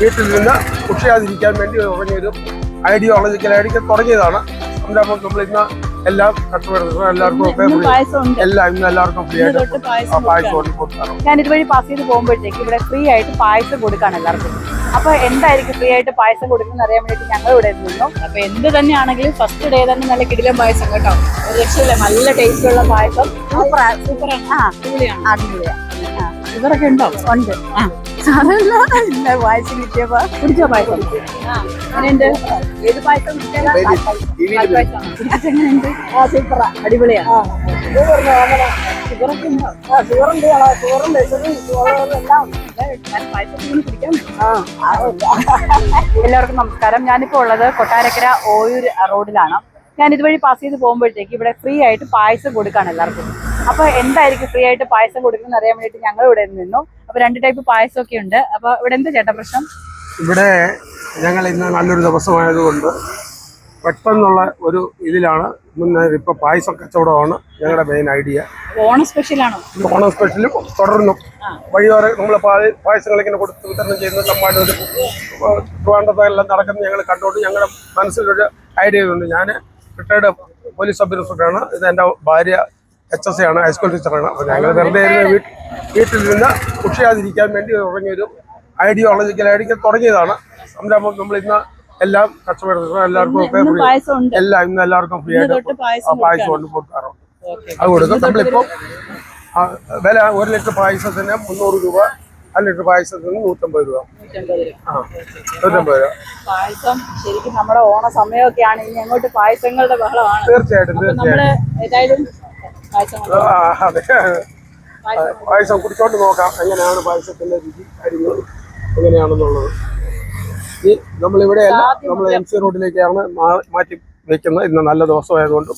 വീട്ടിൽ നിന്ന് കുഷിയാതിരിക്കാൻ വേണ്ടി ഐഡിയോളജിക്കൽ ഐഡിയോളജിക്കലായിട്ട് തുടങ്ങിയതാണ്. സംരംഭം നമ്മൾ ഇന്ന് എല്ലാം കച്ചവടം എല്ലാവർക്കും ഒക്കെ എല്ലാം ഇന്ന് എല്ലാവർക്കും ഫ്രീ ആയിട്ട് പായസം കൊടുക്കുകയാണ്. ഞാൻ ഇതുവഴി പാസ് ചെയ്ത് പോകുമ്പോഴത്തേക്ക് ഇവിടെ ഫ്രീ ആയിട്ട് പായസം കൊടുക്കാണ് എല്ലാവർക്കും. അപ്പൊ എന്തായിരിക്കും ഫ്രീ ആയിട്ട് പായസം കൊടുക്കുന്നത് അറിയാൻ വേണ്ടി ഞങ്ങൾ ഇവിടെ നിന്നു അപ്പൊ എന്ത് തന്നെയാണെങ്കിലും ഫസ്റ്റ് ഡേ തന്നെ നല്ല കിടിലം പായസം കേട്ടോ. ഒരു രക്ഷയില്ല. നല്ല ടേസ്റ്റ് ഉള്ള പായസം. സൂപ്പർ സൂപ്പറാണ്. ആ അടിപൊളിയാണ്. അടിപൊളിയാണ് ഇവരൊക്കെ ഉണ്ടോ? ഉണ്ട്. ആ. സാരമില്ല ഇല്ല പായസം കിട്ടിയപ്പോ കുടിച്ചോ പായസം? ആ എങ്ങനെയുണ്ട്? ഏത് പായസം ആ സൂപ്പറാ ഷുഗറുണ്ട് എല്ലാം എല്ലാവർക്കും നമസ്കാരം. ഞാനിപ്പോ ഉള്ളത് കൊട്ടാരക്കര ഓയൂർ റോഡിലാണ്. ഞാൻ ഇതുവഴി പാസ് ചെയ്ത് പോകുമ്പോഴത്തേക്ക് ഇവിടെ ഫ്രീ ആയിട്ട് പായസം കൊടുക്കാണ് എല്ലാവർക്കും. അപ്പൊ എന്തായിരിക്കും ഫ്രീ ആയിട്ട് പായസം കൊടുക്കുന്നത് അറിയാൻ വേണ്ടിയിട്ട് ഞങ്ങൾ ഇവിടെ നിന്നു. അപ്പൊ രണ്ട് ടൈപ്പ് പായസം ഒക്കെ ഉണ്ട്. അപ്പൊ ഇവിടെ എന്താ ചേട്ടാ പ്രശ്നം? ഇവിടെ ഞങ്ങൾ ഇന്ന് നല്ലൊരു ദിവസമായതുകൊണ്ട് പെട്ടെന്നുള്ള ഒരു ഇതിലാണ്. ഇപ്പൊ പായസം കച്ചവടമാണ് ഞങ്ങളുടെ മെയിൻ ഐഡിയ ഓണം സ്പെഷ്യലാണോ ഓണം സ്പെഷ്യലും തുടർന്നു വഴിയോര നമ്മൾ പായസങ്ങൾ ഇങ്ങനെ കൊടുത്ത് വിതരണം ചെയ്യുന്ന സമ്മാനം ഒരു ട്രിവാൻഡ്രത്തെല്ലാം നടക്കുന്നത് ഞങ്ങൾ കണ്ടുകൊണ്ട് ഞങ്ങളുടെ മനസ്സിലൊരു ഐഡിയ ഉണ്ട് ഞാൻ റിട്ടയർഡ് പോലീസ് ഓഫീസറാണ്. ഇത് എന്റെ ഭാര്യ എച്ച് എസ് ആണ് ഹൈസ്കൂൾ ടീച്ചറാണ് അപ്പോൾ ഞങ്ങൾ വെറുതെ വീട്ടിൽ നിന്ന് കുഷിയാതിരിക്കാൻ വേണ്ടി തുടങ്ങിയൊരു ഐഡിയോളജിക്കലായിട്ട് തുടങ്ങിയതാണ്. സംരംഭം നമ്മൾ ഇന്ന് എല്ലാം കച്ചവടം എല്ലാവർക്കും ഒക്കെ എല്ലാം ഇന്ന് എല്ലാവർക്കും ഫ്രീ ആയിട്ട് പായസം കൊണ്ട് കൊടുക്കാറുണ്ട്. അത് കൊടുക്കും നമ്മളിപ്പോൾ വില ഒരു ലിറ്റർ പായസത്തിന് മുന്നൂറ് രൂപ അര ലിറ്റർ പായസത്തിന് നൂറ്റമ്പത് രൂപ. നൂറ്റമ്പത് രൂപ. ആ നൂറ്റമ്പത് രൂപ. പായസം ശരിക്കും നമ്മുടെ ഓണ സമയമൊക്കെയാണ് ഇനി അങ്ങോട്ട് പായസങ്ങളുടെ ബഹളമാണ്. തീർച്ചയായിട്ടും തീർച്ചയായിട്ടും. അതെ. പായസം കുടിച്ചോണ്ട് നോക്കാം. എങ്ങനെയാണ് പായസത്തിന്റെ രുചി കാര്യങ്ങൾ എങ്ങനെയാണെന്നുള്ളത്. ഈ നമ്മളിവിടെ നമ്മൾ എം സി റോഡിലേക്കാണ് മാറ്റി വെക്കുന്നത്. ഇന്ന് നല്ല ദിവസമായതുകൊണ്ടും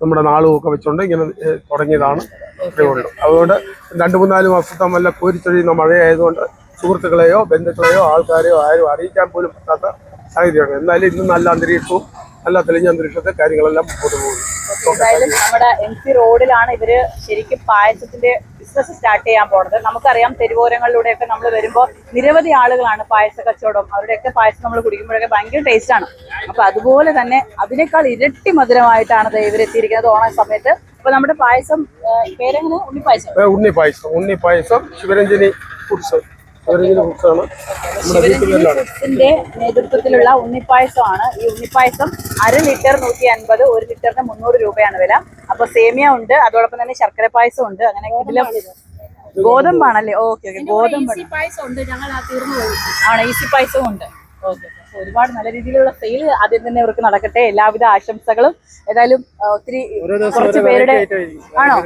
നമ്മുടെ നാളും ഒക്കെ വെച്ചുകൊണ്ട് ഇങ്ങനെ തുടങ്ങിയതാണ് അതുകൊണ്ട് അതുകൊണ്ട് രണ്ട് മൂന്നാൽ മാസത്തെ നല്ല കോരിച്ചൊഴിയുന്ന മഴയായതുകൊണ്ട് സുഹൃത്തുക്കളെയോ ബന്ധുക്കളെയോ ആൾക്കാരെയോ ആരും അറിയിക്കാൻ പോലും പറ്റാത്ത സാഹചര്യമാണ്. എന്നാലും ഇന്നും നല്ല അന്തരീക്ഷവും നല്ല തെളിഞ്ഞ അന്തരീക്ഷത്തിൽ കാര്യങ്ങളെല്ലാം മുമ്പോട്ട് പോകുന്നു എന്തായാലും നമ്മുടെ എം സി റോഡിലാണ് ഇവർ ശരിക്കും പായസത്തിന്റെ ബിസിനസ് സ്റ്റാർട്ട് ചെയ്യാൻ പോണത്. നമുക്കറിയാം തെരുവോരങ്ങളിലൂടെയൊക്കെ നമ്മൾ വരുമ്പോൾ നിരവധി ആളുകളാണ് പായസ കച്ചവടം അവരുടെയൊക്കെ പായസം നമ്മൾ കുടിക്കുമ്പോഴൊക്കെ ഭയങ്കര ടേസ്റ്റ് ആണ്. അപ്പൊ അതുപോലെ തന്നെ അതിനേക്കാൾ ഇരട്ടി മധുരമായിട്ടാണ് ഇവർ എത്തിയിരിക്കുന്നത് ഓണ സമയത്ത്. അപ്പൊ നമ്മുടെ പായസം പേരെങ്ങനെ? ഉണ്ണിപ്പായസം. പായസം ഉണ്ണി പായസം ഉണ്ണി പായസം ശിവരഞ്ജനി ഫുഡ്സ് ഫുഡ്സിന്റെ നേതൃത്വത്തിലുള്ള ഉണ്ണിപ്പായസമാണ്. ഈ ഉണ്ണിപ്പായസം അര ലിറ്റർ നൂറ്റി അൻപത് ഒരു ലിറ്ററിന് മുന്നൂറ് രൂപയാണ് വില. അപ്പൊ സേമിയ ഉണ്ട് അതോടൊപ്പം തന്നെ ശർക്കര പായസം ഉണ്ട്. അങ്ങനെ ഇതിലും ഗോതമ്പാണല്ലേ? Okay okay. ഗോതമ്പ് പായസം ഉണ്ട്. ഞങ്ങൾ ആണ് ഈസി പായസവും ഉണ്ട്. ഓക്കെ. ഒരുപാട് നല്ല രീതിയിലുള്ള സെയിൽ ആദ്യം തന്നെ ഇവർക്ക് നടക്കട്ടെ. എല്ലാവിധ ആശംസകളും. ഏതായാലും ഒത്തിരി കുറച്ച് പേരുടെ ആണോ?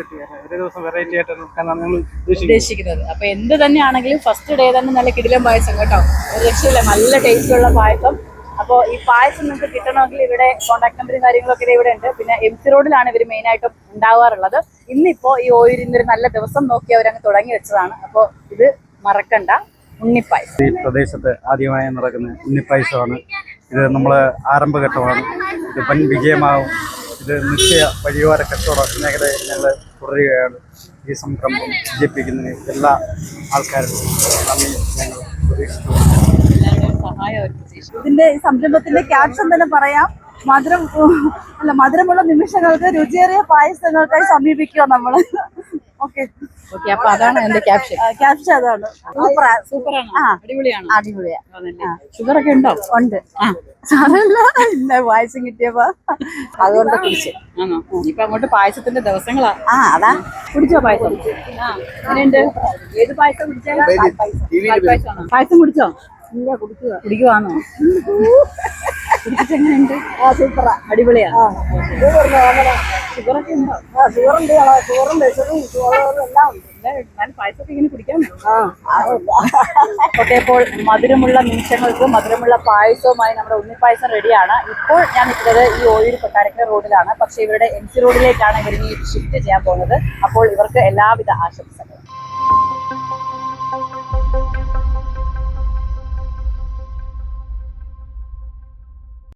ഉദ്ദേശിക്കുന്നത്. അപ്പൊ എന്ത് തന്നെയാണെങ്കിലും ഫസ്റ്റ് ഡേ തന്നെ നല്ല കിടിലം പായസം കേട്ടോ. ഒരു രക്ഷയില്ല. നല്ല ടേസ്റ്റ് ഉള്ള പായസം. അപ്പോൾ ഈ പായസം നിങ്ങൾക്ക് കിട്ടണമെങ്കിൽ ഇവിടെ കോൺടാക്ട് നമ്പറും കാര്യങ്ങളൊക്കെ ഇവിടെ ഉണ്ട്. പിന്നെ എം സി റോഡിലാണ് ഇവർ മെയിൻ ആയിട്ടും ഉണ്ടാവാറുള്ളത്. ഇന്നിപ്പോ ഈ ഓയിലിന്റെ ഒരു നല്ല ദിവസം നോക്കി അവരങ്ങ് തുടങ്ങി വെച്ചതാണ്. അപ്പോൾ ഇത് മറക്കണ്ട. ഉണ്ണിപ്പായസം. ഈ പ്രദേശത്ത് ആദ്യമായി നടക്കുന്ന ഉണ്ണിപ്പായസമാണ്. ഇത് നമ്മൾ ആരംഭഘട്ടമാണ്. ഇത് വൻ വിജയമാവും. ഇത് നിശ്ചയ വഴിയോര കച്ചവട മേഖലയെ ഞങ്ങൾ തുടരുകയാണ്. ഈ സംരംഭം വിജയിപ്പിക്കുന്നതിന് എല്ലാ ആൾക്കാരും നന്ദി ഞങ്ങൾ ഇതിന്റെ ഈ സംരംഭത്തിന്റെ ക്യാപ്ഷൻ തന്നെ പറയാം. മധുരം അല്ല മധുരമുള്ള നിമിഷങ്ങൾക്ക് രുചിയേറിയ പായസങ്ങൾക്കായി സമീപിക്കുക നമ്മൾ? ഓക്കെ ഓക്കെ അപ്പൊ അതാണ് എന്റെ ക്യാപ്ഷൻ ക്യാപ്ഷൻ അതാണ്. സൂപ്പറാ സൂപ്പറാണ്. അടിപൊളിയാണ്. അടിപൊളിയാ. ഷുഗർ ഒക്കെ ഉണ്ടോ? ഉണ്ട്. സാരമില്ല ഇല്ല പായസം കിട്ടിയപ്പോ അതുകൊണ്ട് കുടിച്ചു. ഇപ്പൊ അങ്ങോട്ട് പായസത്തിന്റെ ദിവസങ്ങളാ. ആ അതാ. കുടിച്ചോ പായസം? ആ. എങ്ങനെയുണ്ട് ഏത് പായസം കുടിച്ചാലും? പായസം കുടിച്ചോ ഇല്ല കുടിക്കുക കുടിക്കുവാണോ? എങ്ങനെയുണ്ട് ആ സൂപ്പറാ. അടിപൊളിയാ ഷുഗറൊക്കെ ഉണ്ടോ? ആ ഷുഗറുണ്ട് ഷുഗറും പ്രഷറും ഷുഗറും എല്ലാം ഉണ്ട്. ഞാൻ പായസമൊക്കെ ഇങ്ങനെ ഓക്കെ അപ്പോൾ മധുരമുള്ള നിമിഷങ്ങൾക്ക് മധുരമുള്ള പായസവുമായി നമ്മുടെ ഉണ്ണിപ്പായസം റെഡിയാണ് ഇപ്പോൾ ഞാൻ നിൽക്കുന്നത് ഈ ഓയൂർ കൊട്ടാരക്കര റോഡിലാണ്. പക്ഷെ ഇവരുടെ എം സി റോഡിലേക്കാണ് ഇവർ ഷിഫ്റ്റ് ചെയ്യാൻ പോകുന്നത്. അപ്പോൾ ഇവർക്ക് എല്ലാവിധ ആശംസകളും.